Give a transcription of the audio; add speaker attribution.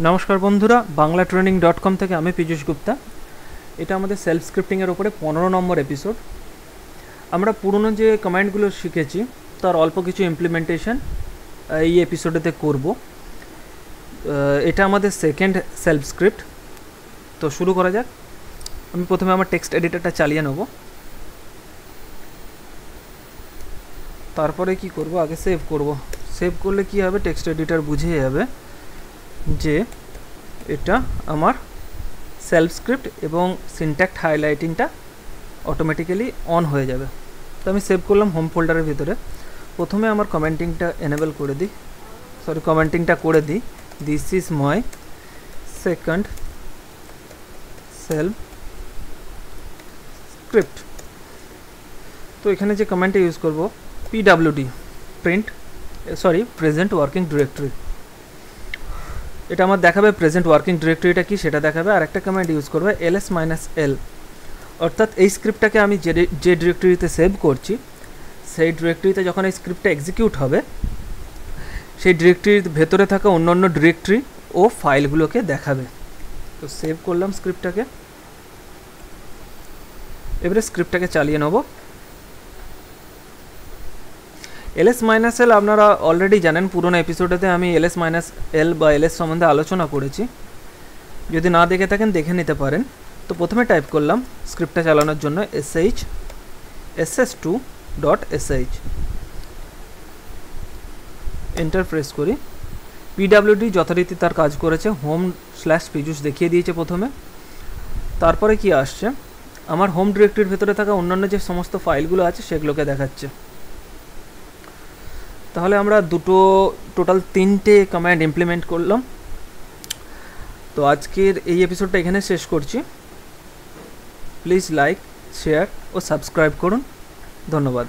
Speaker 1: নমস্কার বন্ধুরা, Bangla training dot com থেকে আমি পীযূষ গুপ্তা। এটা আমাদের সেলফ স্ক্রিপ্টিংয়ের ওপরে পনেরো নম্বর এপিসোড আমরা পুরনো যে কমান্ডগুলো শিখেছি, তার অল্প কিছু ইমপ্লিমেন্টেশন এই এপিসোডেতে করব। এটা আমাদের সেকেন্ড সেলফ স্ক্রিপ্ট তো শুরু করা যাক। আমি প্রথমে আমার টেক্সট এডিটরটা চালিয়ে নেব। তারপরে কি করব? আগে সেভ করব। সেভ করলে কি হবে? টেক্সট এডিটর বুঝে যাবে যে এটা আমার সেলফ স্ক্রিপ্ট এবং সিনট্যাক্ট হাইলাইটিংটা অটোমেটিক্যালি অন হয়ে যাবে। তো আমি সেভ করলাম হোম ফোল্ডারের ভিতরে। প্রথমে আমার কমেন্টিংটা এনেবল করে দিই। সরি কমেন্টিংটা করে দিই। This is my second shell script তো এখানে যে কমেন্টটা ইউজ করব PWD print sorry present working directory এটা আমার দেখাবে প্রেজেন্ট ওয়ার্কিং ডিরেক্টরিটা কি, সেটা দেখাবে, আর একটা কমান্ড ইউজ করবে এলএস মাইনাস এল অর্থাৎ এই স্ক্রিপ্টটাকে আমি যে যে ডিরেক্টরিতে সেভ করছি, সেই ডিরেক্টরিতে যখন এই স্ক্রিপ্টটা এক্সিকিউট হবে, সেই ডিরেক্টরির ভেতরে থাকা অন্য অন্য ডিরেক্টরি ও ফাইলগুলোকে দেখাবে। তো সেভ করলাম স্ক্রিপ্টটাকে এবারে স্ক্রিপ্টটাকে চালিয়ে নেব। এলএস মাইনাস এল আপনারা অলরেডি জানেন, পুরোনো এপিসোডেতে আমি এলএস মাইনাস এল বা এলএস সম্বন্ধে আলোচনা করেছি। যদি না দেখে থাকেন, দেখে নিতে পারেন। তো প্রথমে টাইপ করলাম স্ক্রিপ্টটা চালানোর জন্য SH SS two dot SH enter press করি। পিডাব্লিউডি যথারীতি তার কাজ করেছে হোম স্ল্যাশ পিজুস দেখিয়ে দিয়েছে প্রথমে। তারপরে কি আসছে? আমার হোম ডিরেক্টরির ভেতরে থাকা অন্যান্য যে সমস্ত ফাইলগুলো আছে, সেগুলোকে দেখাচ্ছে। তাহলে আমরা দুটো টোটাল তিনটে কমান্ড ইমপ্লিমেন্ট করলাম। তো আজকের এই এপিসোডটা এখানে শেষ করছি। প্লিজ লাইক শেয়ার ও সাবস্ক্রাইব করুন। ধন্যবাদ।